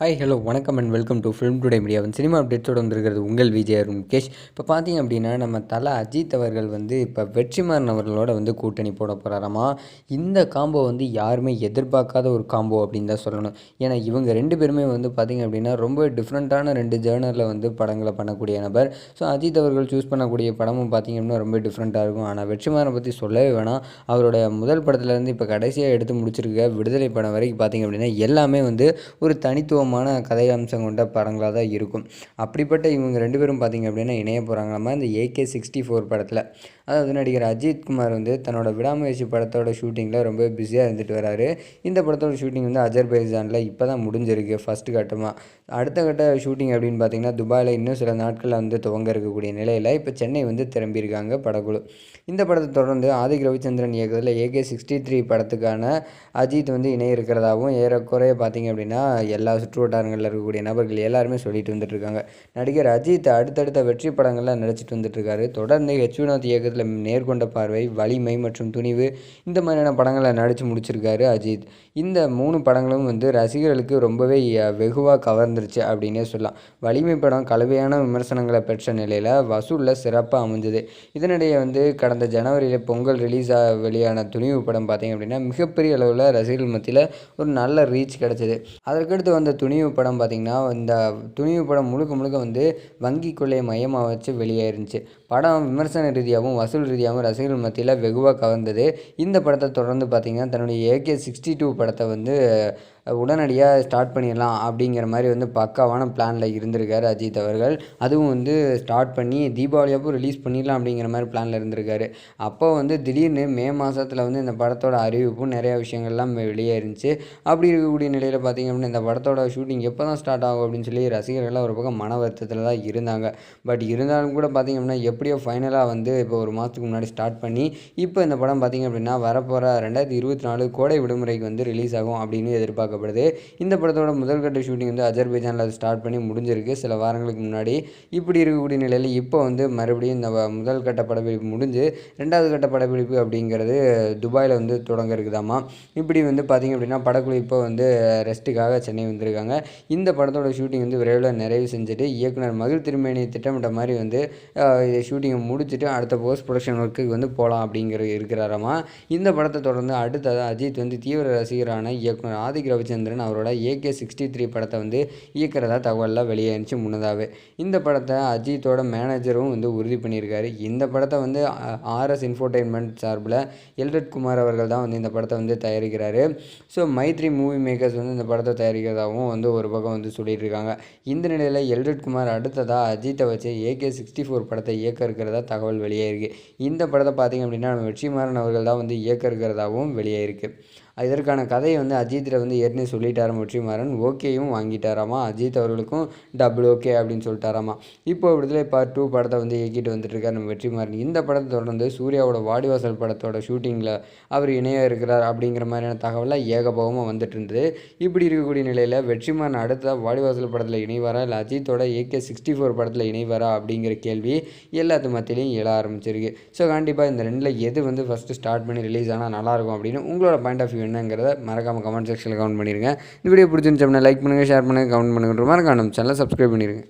Hi hello வணக்கம் and welcome to film today மீடியாவின் cinema அப்டேட்ஸோடு வந்திருக்கிறது உங்கள் விஜய் அருண் முகேஷ். இப்போ பார்த்தீங்க அப்படின்னா நம்ம தலை அஜித் அவர்கள் வந்து இப்போ வெற்றிமாறன் அவர்களோட வந்து கூட்டணி போட போகிறாராமா இந்த காம்போ வந்து யாருமே எதிர்பார்க்காத ஒரு காம்போ அப்படின்னு தான் சொல்லணும். ஏன்னா இவங்க ரெண்டு பேருமே வந்து பார்த்திங்க அப்படின்னா ரொம்ப டிஃப்ரெண்ட்டான ரெண்டு ஜேர்னரில் வந்து படங்களை பண்ணக்கூடிய நபர். ஸோ அஜித் அவர்கள் சூஸ் பண்ணக்கூடிய படமும் பார்த்திங்க அப்படின்னா ரொம்ப டிஃப்ரெண்ட்டாக இருக்கும். ஆனால் வெற்றிமாறனை பற்றி சொல்லவே வேணாம். அவரோட முதல் படத்துலேருந்து இப்போ கடைசியாக எடுத்து முடிச்சிருக்க விடுதலை படம் வரைக்கும் பார்த்திங்க அப்படின்னா எல்லாமே வந்து ஒரு தனித்துவம் தனித்துவமான கதை அம்சம் கொண்ட படங்களாக தான் இருக்கும். அப்படிப்பட்ட இவங்க ரெண்டு பேரும் பார்த்திங்க அப்படின்னா இணைய போகிறாங்களாமா இந்த ஏகே சிக்ஸ்டி ஃபோர் படத்தில். அதாவது நடிகர் அஜித் குமார் வந்து தன்னோட விடாமுயற்சி படத்தோட ஷூட்டிங்கில் ரொம்ப பிஸியாக இருந்துட்டு வராரு. இந்த படத்தோட ஷூட்டிங் வந்து அஜர்பைஜானில் இப்போ தான் முடிஞ்சிருக்கு ஃபஸ்ட்டு கட்டமாக அடுத்த கட்ட ஷூட்டிங் அப்படின்னு பார்த்தீங்கன்னா துபாயில் இன்னும் சில நாட்களில் வந்து துவங்க இருக்கக்கூடிய நிலையில் இப்போ சென்னை வந்து திரும்பியிருக்காங்க படக்குழு. இந்த படத்தை தொடர்ந்து ஆதிக் ரவிச்சந்திரன் இயக்கத்தில் ஏகே சிக்ஸ்டி த்ரீ படத்துக்கான அஜித் வந்து இணைய இருக்கிறதாகவும் ஏறக்குறைய பார்த்தீங்க அப்படின்னா எல்லா சுற்று வட்டாரங்களில் இருக்கக்கூடிய நபர்கள் எல்லாருமே சொல்லிட்டு வந்துட்டுருக்காங்க நடிகர் அஜித் அடுத்தடுத்த வெற்றி படங்களில் நடிச்சிட்டு வந்துட்டுருக்காரு தொடர்ந்து ஹெச் வினோத் இயக்கத்தில் நேர்கொண்ட பார்வை வலிமை மற்றும் துணிவு இந்த மாதிரியான படங்களை நடித்து முடிச்சிருக்காரு அஜித். இந்த மூணு படங்களும் வந்து ரசிகர்களுக்கு ரொம்பவே வெகுவாக கவர்ந்துருச்சு அப்படின்னே சொல்லலாம். வலிமை படம் கலவையான விமர்சனங்களை பெற்ற நிலையில் வசூலில் சிறப்பாக அமைஞ்சது. இதனிடையே வந்து கடந்த ஜனவரியில் பொங்கல் ரிலீஸ் வெளியான துணிவு படம் பார்த்தீங்க அப்படின்னா மிகப்பெரிய அளவில் ரசிகர்கள் மத்தியில் ஒரு நல்ல ரீச் கிடச்சிது. அதற்கடுத்து வந்த துணிவு படம் பார்த்திங்கன்னா இந்த துணிவு படம் முழுக்க முழுக்க வந்து வங்கி கொள்ளையை மையமாக வச்சு வெளியேறிச்சு. படம் விமர்சன ரீதியாகவும் வசூல் ரீதியாகவும் ரசிகர்கள் மத்தியில் வெகுவாக கவர்ந்தது. இந்த படத்தை தொடர்ந்து பார்த்திங்கன்னா தன்னுடைய ஏகே சிக்ஸ்டி டூ படத்தை வந்து உடனடியாக ஸ்டார்ட் பண்ணிடலாம் அப்படிங்கிற மாதிரி வந்து பக்காவான பிளானில் இருந்திருக்காரு அஜித் அவர்கள். அதுவும் வந்து ஸ்டார்ட் பண்ணி தீபாவளி ரிலீஸ் பண்ணிடலாம் அப்படிங்கிற மாதிரி பிளானில் இருந்திருக்காரு. அப்போ வந்து திடீர்னு மே மாதத்தில் வந்து இந்த படத்தோட அறிவிப்பும் நிறையா விஷயங்கள்லாம் வெளியே இருந்துச்சு. அப்படி இருக்கக்கூடிய நிலையில் பார்த்திங்க அப்படின்னா இந்த படத்தோட ஷூட்டிங் எப்போ தான் ஸ்டார்ட் ஆகும் அப்படின்னு சொல்லி ரசிகர்கள்லாம் ஒரு பக்கம் மன வருத்தத்தில் தான் இருந்தாங்க. பட் இருந்தாலும் கூட பார்த்திங்க அப்படின்னா எப்படியோ ஃபைனலாக வந்து இப்போ ஒரு மாதத்துக்கு முன்னாடி ஸ்டார்ட் பண்ணி இப்போ இந்த படம் பார்த்திங்க அப்படின்னா வரப்போகிற ரெண்டாயிரத்தி இருபத்தி நாலு கோடை விடுமுறைக்கு வந்து ரிலீஸ் ஆகும் அப்படின்னு எதிர்பார்க்க எதிர்பார்க்கப்படுது இந்த படத்தோட முதல் கட்ட ஷூட்டிங் வந்து அஜர்பைஜானில் அது ஸ்டார்ட் பண்ணி முடிஞ்சிருக்கு. சில வாரங்களுக்கு முன்னாடி. இப்படி இருக்கக்கூடிய நிலையில் இப்போ வந்து மறுபடியும் இந்த முதல் கட்ட படப்பிடிப்பு முடிஞ்சு ரெண்டாவது கட்ட படப்பிடிப்பு அப்படிங்கிறது துபாயில் வந்து தொடங்க இருக்குதாமா? இப்படி வந்து பார்த்திங்க அப்படின்னா படக்குழு இப்போ வந்து ரெஸ்ட்டுக்காக சென்னை வந்திருக்காங்க. இந்த படத்தோட ஷூட்டிங் வந்து விரைவில் நிறைவு செஞ்சுட்டு இயக்குனர் மகிழ் திருமணி திட்டமிட்ட மாதிரி வந்து ஷூட்டிங்கை முடிச்சுட்டு அடுத்த போஸ்ட் ப்ரொடக்ஷன் ஒர்க்குக்கு வந்து போகலாம் அப்படிங்கிற இருக்கிறாராமா? இந்த படத்தை தொடர்ந்து அடுத்தது அஜித் வந்து தீவிர ரசிகரான இயக்குனர் ஆதிக் ரவி ரவிச்சந்திரன் அவரோட ஏகே சிக்ஸ்டி த்ரீ படத்தை வந்து இயக்கிறதா தகவலில் வெளியேறிச்சு முன்னதாகவே இந்த படத்தை அஜித்தோட மேனேஜரும் வந்து உறுதி பண்ணியிருக்காரு. இந்த படத்தை வந்து ஆர்எஸ் இன்ஃபோர்டைன்மெண்ட் சார்பில் எல்ரட் குமார் அவர்கள் தான் வந்து இந்த படத்தை வந்து தயாரிக்கிறாரு. ஸோ மைத்ரி மூவி மேக்கர்ஸ் வந்து இந்த படத்தை தயாரிக்கிறதாகவும் வந்து ஒரு பக்கம் வந்து சொல்லிட்டு இருக்காங்க இந்த நிலையில் எல்ரட் குமார் அடுத்ததாக அஜித்தை வச்சு ஏகே சிக்ஸ்டி ஃபோர் படத்தை இயக்க இருக்கிறதா தகவல் வெளியே இருக்குது இந்த படத்தை பார்த்திங்க அப்படின்னா நம்ம வெற்றிமாறன் அவர்கள் தான் வந்து இயக்க இருக்கிறதாகவும் வெளியே இருக்குது இதற்கான கதையை வந்து அஜித்தில் வந்து ஏற்கனவே சொல்லிட்டாராம் வெற்றிமாறன். ஓகேயும் வாங்கிட்டாராமா? அஜித் அவர்களுக்கும் டபுள் ஓகே அப்படின்னு சொல்லிட்டாராமா? இப்போ விடுதலை பார்ட் டூ படத்தை வந்து இயக்கிட்டு வந்துட்டுருக்கார் நம்ம வெற்றிமாறன். இந்த படத்தை தொடர்ந்து சூர்யாவோட வாடிவாசல் படத்தோட ஷூட்டிங்கில் அவர் இணையாக இருக்கிறார் அப்படிங்கிற மாதிரியான தகவலாக ஏகபோகமாக வந்துட்டு இருந்தது இப்படி இருக்கக்கூடிய நிலையில் வெற்றிமாறன் அடுத்த வாடிவாசல் படத்தில் இணைவாரா? இல்லை அஜித்தோட ஏகே சிக்ஸ்டி ஃபோர் படத்தில் இணைவாரா? அப்படிங்கிற கேள்வி எல்லாத்து மத்தியிலையும் எழ ஆரம்பிச்சிருக்கு. ஸோ கண்டிப்பாக இந்த ரெண்டில் எது வந்து ஃபஸ்ட்டு ஸ்டார்ட் பண்ணி ரிலீஸ் ஆனால் நல்லாயிருக்கும் அப்படின்னு உங்களோட பாயிண்ட் ஆஃப் வியூ என்னங்கிறத மறக்காமல் கமெண்ட் செக்ஷனில் கமெண்ட் பண்ணிடுங்க இந்த வீடியோ பிடிச்சிருந்துச்சோம்னா லைக் பண்ணுங்கள் ஷேர் பண்ணுங்கள் கமெண்ட் பண்ணுங்கள் மறக்காம சேனலை சப்ஸ்கிரைப் பண்ணிடுங்க